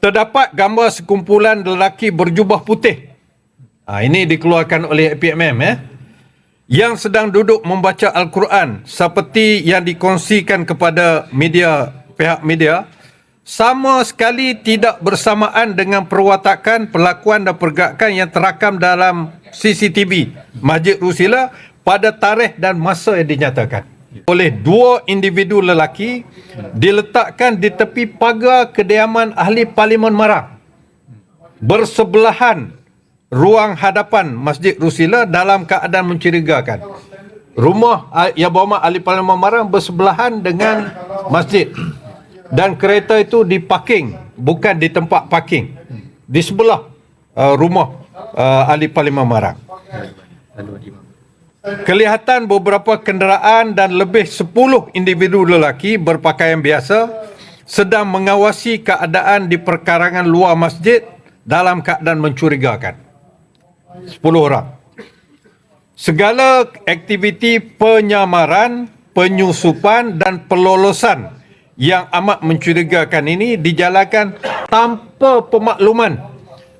terdapat gambar sekumpulan lelaki berjubah putih. Ha, ini dikeluarkan oleh APMM ya. Yang sedang duduk membaca Al-Quran seperti yang dikongsikan kepada media pihak media sama sekali tidak bersamaan dengan perwatakan, perlakuan dan pergerakan yang terakam dalam CCTV Masjid Rusila pada tarikh dan masa yang dinyatakan oleh dua individu lelaki diletakkan di tepi pagar kediaman ahli Parlimen Marang bersebelahan ruang hadapan Masjid Rusila dalam keadaan mencurigakan. Rumah ah, yang berhormat ahli Parlimen Marang bersebelahan dengan masjid. Dan kereta itu diparking bukan di tempat parking. Di sebelah uh, rumah uh, ahli Parlimen Marang. Kelihatan beberapa kenderaan dan lebih 10 individu lelaki berpakaian biasa sedang mengawasi keadaan di perkarangan luar masjid dalam keadaan mencurigakan. 10 orang. Segala aktiviti penyamaran, penyusupan dan pelolosan yang amat mencurigakan ini dijalankan tanpa pemakluman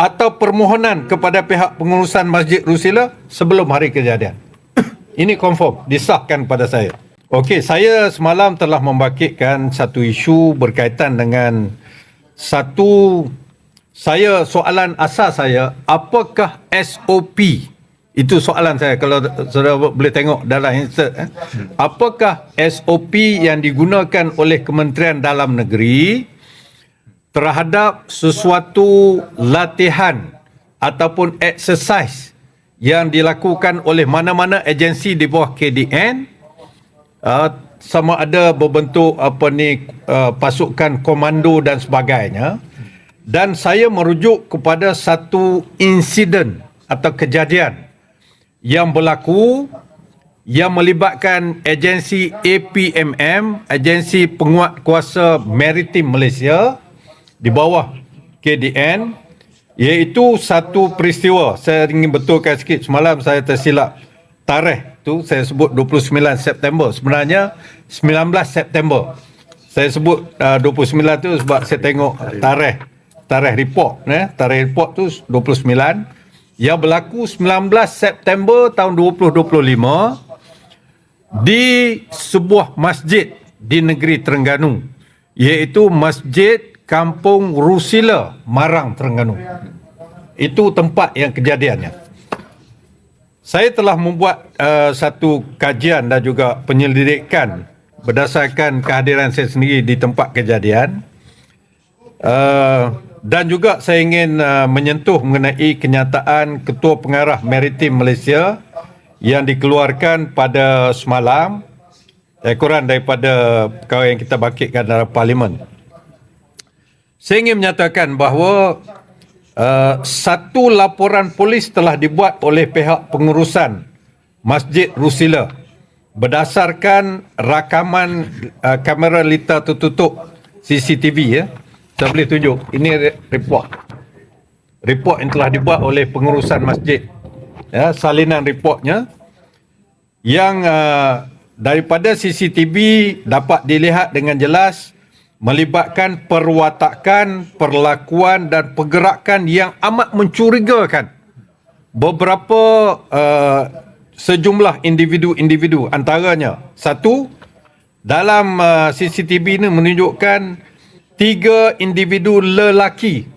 atau permohonan kepada pihak pengurusan Masjid Rusila sebelum hari kejadian. Ini confirm, disahkan pada saya. Okey, saya semalam telah membangkitkan satu isu berkaitan dengan satu saya soalan asas saya, apakah SOP? Itu soalan saya kalau saudara boleh tengok dalam insert eh. Apakah SOP yang digunakan oleh Kementerian Dalam Negeri terhadap sesuatu latihan ataupun exercise yang dilakukan oleh mana-mana agensi di bawah KDN uh, sama ada berbentuk apa ni uh, pasukan komando dan sebagainya. Dan saya merujuk kepada satu insiden atau kejadian yang berlaku yang melibatkan agensi APMM, agensi penguat kuasa maritim Malaysia di bawah KDN Iaitu satu peristiwa. Saya ingin betulkan sikit. Semalam saya tersilap. Tarikh tu saya sebut 29 September. Sebenarnya 19 September. Saya sebut uh, 29 tu sebab saya tengok tarikh. Tarikh report. Eh? Tarikh report tu 29. Yang berlaku 19 September tahun 2025 di sebuah masjid di negeri Terengganu. Iaitu Masjid Kampung Rusila, Marang, Terengganu. Itu tempat yang kejadiannya. Saya telah membuat uh, satu kajian dan juga penyelidikan berdasarkan kehadiran saya sendiri di tempat kejadian. Uh, dan juga saya ingin uh, menyentuh mengenai kenyataan Ketua Pengarah Maritim Malaysia yang dikeluarkan pada semalam ekoran daripada perkara yang kita bangkitkan dalam parlimen. Saya ingin menyatakan bahawa uh, satu laporan polis telah dibuat oleh pihak pengurusan Masjid Rusila berdasarkan rakaman uh, kamera lita tertutup CCTV ya. Saya boleh tunjuk. Ini report. Report yang telah dibuat oleh pengurusan masjid. Ya, salinan reportnya yang uh, daripada CCTV dapat dilihat dengan jelas melibatkan perwatakan, perlakuan dan pergerakan yang amat mencurigakan. Beberapa uh, sejumlah individu-individu antaranya satu dalam uh, CCTV ini menunjukkan tiga individu lelaki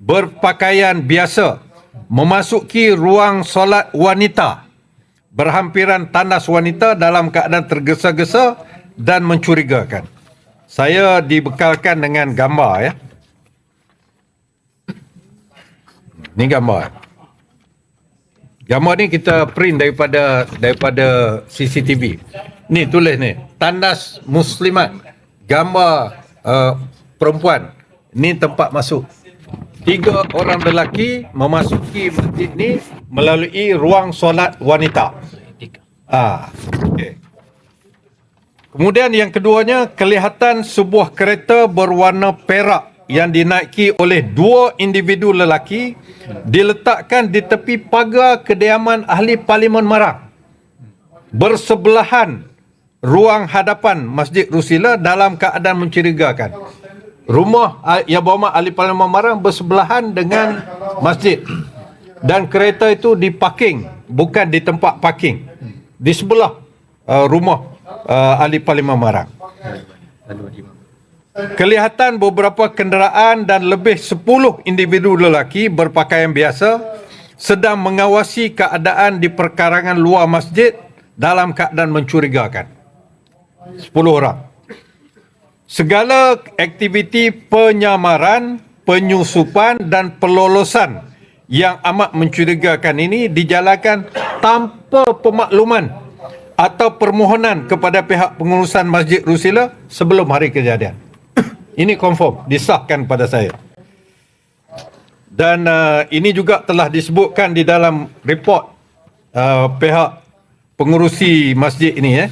berpakaian biasa memasuki ruang solat wanita berhampiran tandas wanita dalam keadaan tergesa-gesa dan mencurigakan. Saya dibekalkan dengan gambar ya. Ini gambar. Gambar ni kita print daripada daripada CCTV. Ni tulis ni, tandas muslimat. Gambar uh, perempuan. Ni tempat masuk. Tiga orang lelaki memasuki masjid ni melalui ruang solat wanita. Ah, okey. Kemudian yang keduanya, kelihatan sebuah kereta berwarna perak yang dinaiki oleh dua individu lelaki diletakkan di tepi pagar kediaman ahli Parlimen Marang. Bersebelahan ruang hadapan Masjid Rusila dalam keadaan mencurigakan. rumah ah, yang berhormat ahli parlimen Marang bersebelahan dengan masjid dan kereta itu diparking bukan di tempat parking di sebelah uh, rumah uh, ahli parlimen Marang. Kelihatan beberapa kenderaan dan lebih 10 individu lelaki berpakaian biasa sedang mengawasi keadaan di perkarangan luar masjid dalam keadaan mencurigakan. 10 orang. Segala aktiviti penyamaran, penyusupan dan pelolosan yang amat mencurigakan ini dijalankan tanpa pemakluman atau permohonan kepada pihak pengurusan Masjid Rusila sebelum hari kejadian. ini confirm, disahkan pada saya. Dan uh, ini juga telah disebutkan di dalam report uh, pihak pengurusi masjid ini eh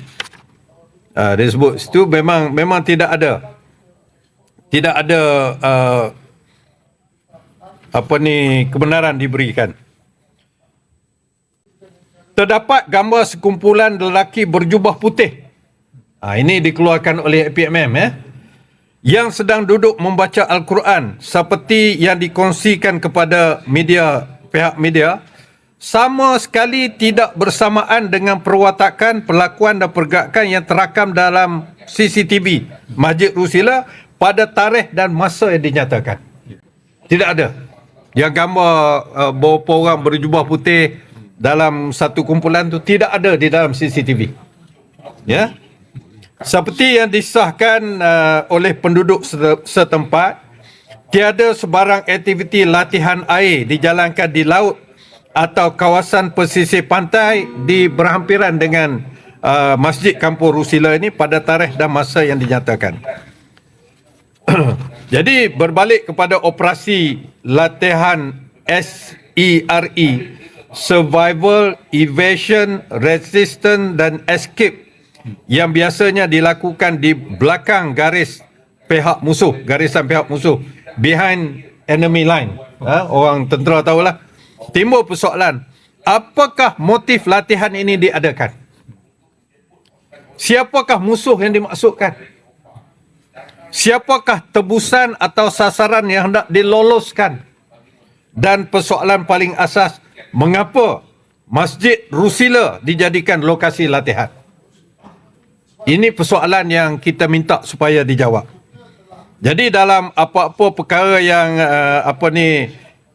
uh, dia sebut situ memang memang tidak ada tidak ada uh, apa ni kebenaran diberikan terdapat gambar sekumpulan lelaki berjubah putih ha, ini dikeluarkan oleh APMM ya yang sedang duduk membaca Al-Quran seperti yang dikongsikan kepada media pihak media sama sekali tidak bersamaan dengan perwatakan, perlakuan dan pergerakan yang terakam dalam CCTV Masjid Rusila pada tarikh dan masa yang dinyatakan. Tidak ada. Yang gambar uh, beberapa orang berjubah putih dalam satu kumpulan tu tidak ada di dalam CCTV. Ya. Seperti yang disahkan uh, oleh penduduk setempat, tiada sebarang aktiviti latihan air dijalankan di laut atau kawasan pesisir pantai di berhampiran dengan uh, Masjid Kampung Rusila ini pada tarikh dan masa yang dinyatakan. Jadi berbalik kepada operasi latihan SERE Survival, Evasion, Resistance dan Escape yang biasanya dilakukan di belakang garis pihak musuh, garisan pihak musuh, behind enemy line. Ha? Orang tentera tahulah timbul persoalan apakah motif latihan ini diadakan siapakah musuh yang dimaksudkan siapakah tebusan atau sasaran yang hendak diloloskan dan persoalan paling asas mengapa Masjid Rusila dijadikan lokasi latihan ini persoalan yang kita minta supaya dijawab jadi dalam apa-apa perkara yang uh, apa ni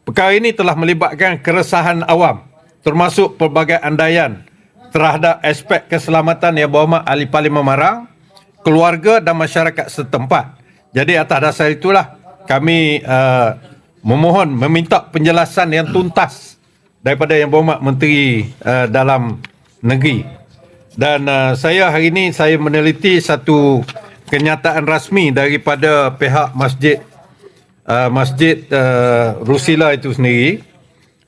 Perkara ini telah melibatkan keresahan awam termasuk pelbagai andaian terhadap aspek keselamatan yang berhormat ahli parlimen Marang, keluarga dan masyarakat setempat. Jadi atas dasar itulah kami uh, memohon meminta penjelasan yang tuntas daripada yang berhormat menteri uh, dalam negeri. Dan uh, saya hari ini saya meneliti satu kenyataan rasmi daripada pihak Masjid uh, Masjid uh, Rusila itu sendiri.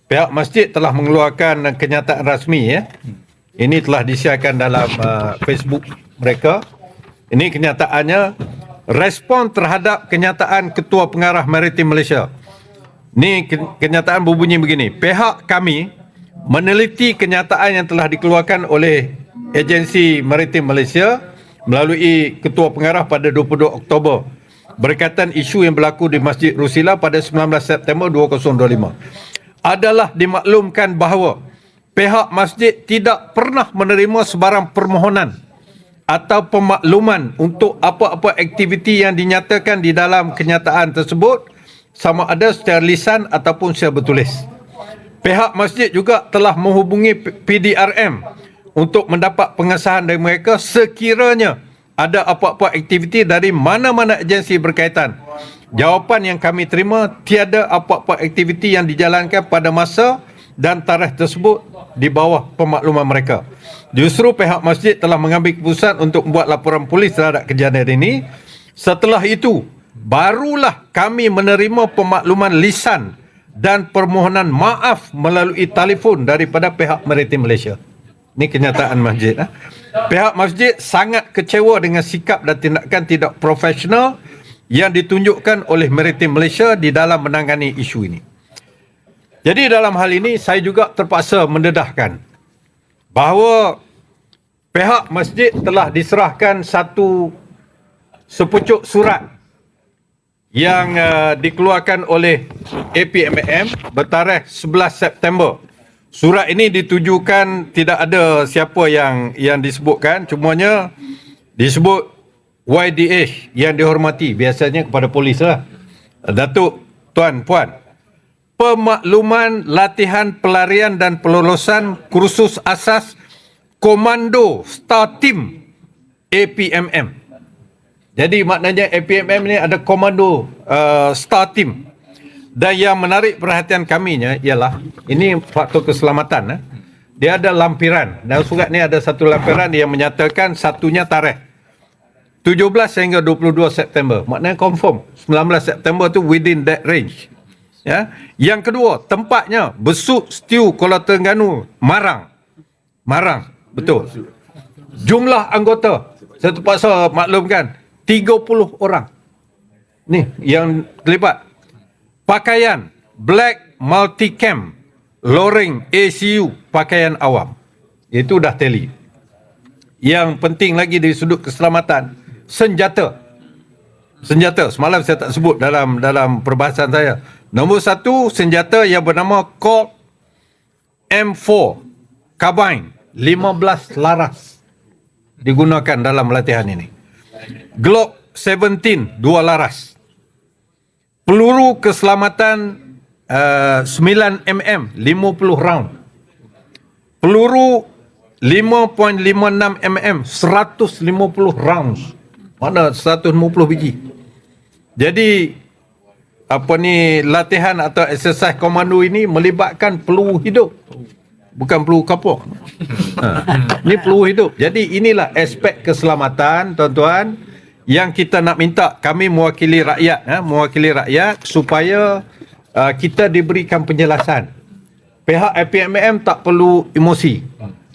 Pihak masjid telah mengeluarkan kenyataan rasmi ya. Ini telah disiarkan dalam uh, Facebook mereka. Ini kenyataannya respon terhadap kenyataan Ketua Pengarah Maritim Malaysia ini kenyataan berbunyi begini. Pihak kami meneliti kenyataan yang telah dikeluarkan oleh agensi Maritim Malaysia melalui Ketua Pengarah pada 22 Oktober berkaitan isu yang berlaku di Masjid Rusila pada 19 September 2025 adalah dimaklumkan bahawa pihak masjid tidak pernah menerima sebarang permohonan atau pemakluman untuk apa-apa aktiviti yang dinyatakan di dalam kenyataan tersebut sama ada secara lisan ataupun secara bertulis. Pihak masjid juga telah menghubungi PDRM untuk mendapat pengesahan dari mereka sekiranya ada apa-apa aktiviti dari mana-mana agensi berkaitan. Jawapan yang kami terima tiada apa-apa aktiviti yang dijalankan pada masa dan tarikh tersebut di bawah pemakluman mereka. Justru pihak masjid telah mengambil keputusan untuk membuat laporan polis terhadap kejadian ini. Setelah itu, barulah kami menerima pemakluman lisan dan permohonan maaf melalui telefon daripada pihak Maritim Malaysia. Ini kenyataan masjid. Eh? Pihak masjid sangat kecewa dengan sikap dan tindakan tidak profesional yang ditunjukkan oleh Maritim Malaysia di dalam menangani isu ini. Jadi dalam hal ini saya juga terpaksa mendedahkan bahawa pihak masjid telah diserahkan satu sepucuk surat yang uh, dikeluarkan oleh APMM bertarikh 11 September. Surat ini ditujukan tidak ada siapa yang yang disebutkan, cumanya disebut YDH yang dihormati biasanya kepada polis lah. Datuk, tuan, puan. Pemakluman latihan pelarian dan pelolosan kursus asas Komando Star Team APMM. Jadi maknanya APMM ni ada komando uh, Star Team. Dan yang menarik perhatian kaminya ialah ini faktor keselamatan. Eh. Dia ada lampiran. Dan surat ni ada satu lampiran yang menyatakan satunya tarikh. 17 sehingga 22 September. Maknanya confirm. 19 September tu within that range. Ya. Yang kedua, tempatnya Besut Stew Kuala Terengganu, Marang. Marang, betul. Jumlah anggota, saya terpaksa maklumkan, 30 orang. Ni yang terlibat. Pakaian black multicam loreng ACU pakaian awam. Itu dah teli yang penting lagi dari sudut keselamatan senjata. Senjata semalam saya tak sebut dalam dalam perbahasan saya. Nombor satu senjata yang bernama Colt M4 carbine 15 laras digunakan dalam latihan ini Glock 17 dua laras. Peluru keselamatan uh, 9 mm 50 round. Peluru 5.56 mm 150 rounds. Mana 150 biji. Jadi apa ni latihan atau exercise komando ini melibatkan peluru hidup bukan peluru kapur ha. ni peluru hidup. Jadi inilah aspek keselamatan tuan-tuan yang kita nak minta kami mewakili rakyat eh, mewakili rakyat supaya uh, kita diberikan penjelasan. Pihak APMM tak perlu emosi.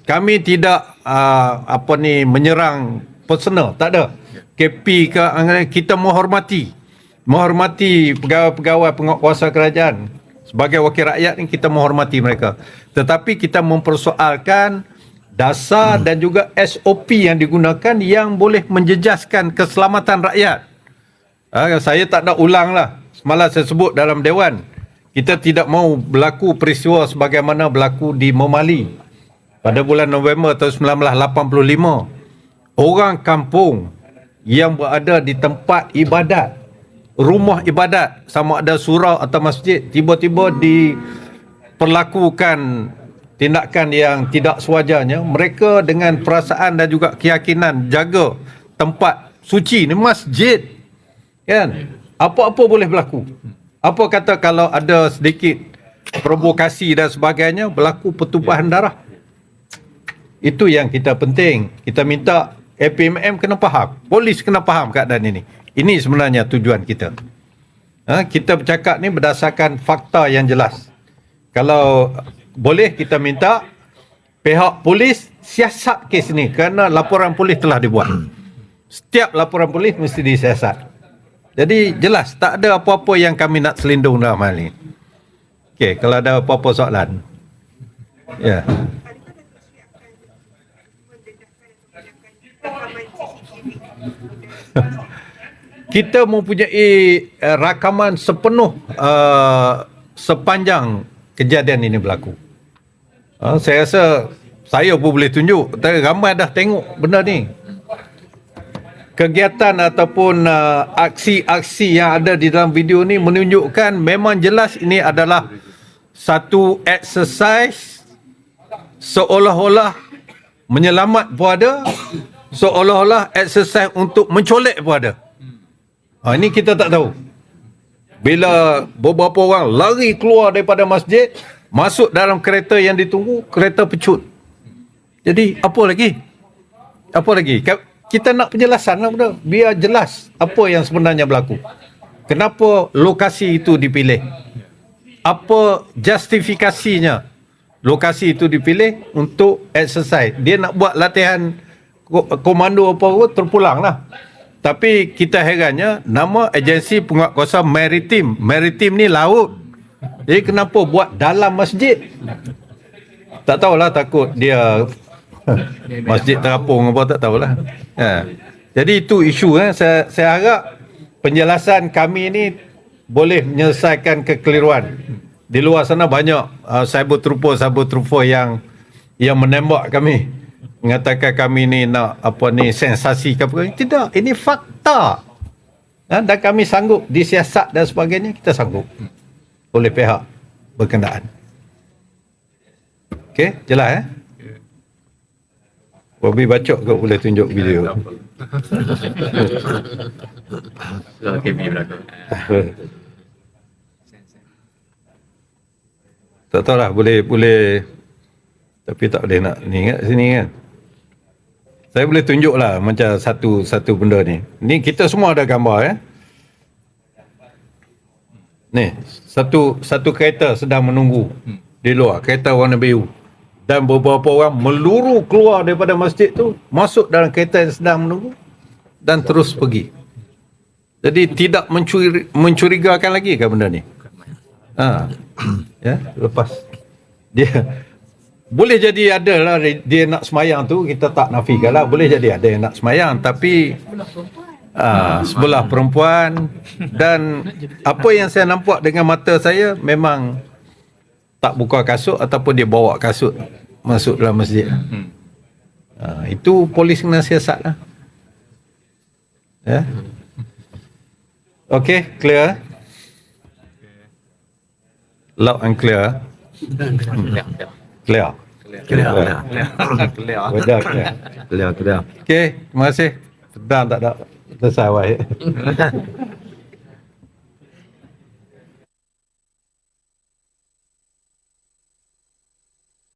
Kami tidak uh, apa ni menyerang personal. Tak ada. KP ke kita menghormati. Menghormati pegawai-pegawai penguasa kerajaan sebagai wakil rakyat ni kita menghormati mereka tetapi kita mempersoalkan dasar dan juga SOP yang digunakan yang boleh menjejaskan keselamatan rakyat. Ha, saya tak nak ulang lah. Semalam saya sebut dalam Dewan. Kita tidak mau berlaku peristiwa sebagaimana berlaku di Momali. Pada bulan November tahun 1985. Orang kampung yang berada di tempat ibadat. Rumah ibadat. Sama ada surau atau masjid. Tiba-tiba diperlakukan tindakan yang tidak sewajarnya mereka dengan perasaan dan juga keyakinan jaga tempat suci ni masjid kan apa-apa boleh berlaku apa kata kalau ada sedikit provokasi dan sebagainya berlaku pertumpahan darah itu yang kita penting kita minta APMM kena faham polis kena faham keadaan ini ini sebenarnya tujuan kita ha, kita bercakap ni berdasarkan fakta yang jelas kalau boleh kita minta pihak polis siasat kes ni kerana laporan polis telah dibuat. Setiap laporan polis mesti disiasat. Jadi jelas tak ada apa-apa yang kami nak selindung dalam hal ini. Okey, kalau ada apa-apa soalan. Ya. Yeah. Kita mempunyai uh, rakaman sepenuh uh, sepanjang kejadian ini berlaku. Ha, saya rasa saya pun boleh tunjuk. Tapi ramai dah tengok benda ni. Kegiatan ataupun uh, aksi-aksi yang ada di dalam video ni menunjukkan memang jelas ini adalah satu exercise seolah-olah menyelamat pun ada seolah-olah exercise untuk mencolek pun ada. Ha, ini kita tak tahu. Bila beberapa orang lari keluar daripada masjid, masuk dalam kereta yang ditunggu, kereta pecut. Jadi, apa lagi? Apa lagi? Kita nak penjelasan lah benda. Biar jelas apa yang sebenarnya berlaku. Kenapa lokasi itu dipilih? Apa justifikasinya lokasi itu dipilih untuk exercise? Dia nak buat latihan komando apa-apa, terpulang lah. Tapi kita herannya nama agensi penguatkuasa maritim. Maritim ni laut. Jadi kenapa buat dalam masjid? Tak tahulah takut dia masjid terapung apa tak tahulah. Ha. Jadi itu isu eh. saya saya harap penjelasan kami ini boleh menyelesaikan kekeliruan. Di luar sana banyak uh, cyber trooper cyber trooper yang yang menembak kami mengatakan kami ni nak apa ni sensasi ke apa. Tidak, ini fakta. Ha, dan kami sanggup disiasat dan sebagainya kita sanggup oleh pihak berkenaan. Okey, jelas eh? Bobby bacok ke boleh tunjuk video? Okay, B belakang. tak tahu lah boleh boleh tapi tak boleh nak ni kat sini kan? Saya boleh tunjuk lah macam satu satu benda ni. Ni kita semua ada gambar ya ni satu satu kereta sedang menunggu di luar kereta warna biru dan beberapa orang meluru keluar daripada masjid tu masuk dalam kereta yang sedang menunggu dan terus pergi. Jadi tidak mencuri, mencurigakan lagi ke benda ni? Ha. ya, lepas. Dia boleh jadi ada lah dia nak semayang tu kita tak nafikan lah boleh jadi ada yang nak semayang tapi ah sebelah perempuan dan apa yang saya nampak dengan mata saya memang tak buka kasut ataupun dia bawa kasut masuk dalam masjid. Ah, itu polis kena siasat lah. Ya. Okay, clear? Loud and clear. Clear. Clear. Clear. Weather clear. Clear, clear. Okay, terima kasih. Sedang tak ada selesai wahid.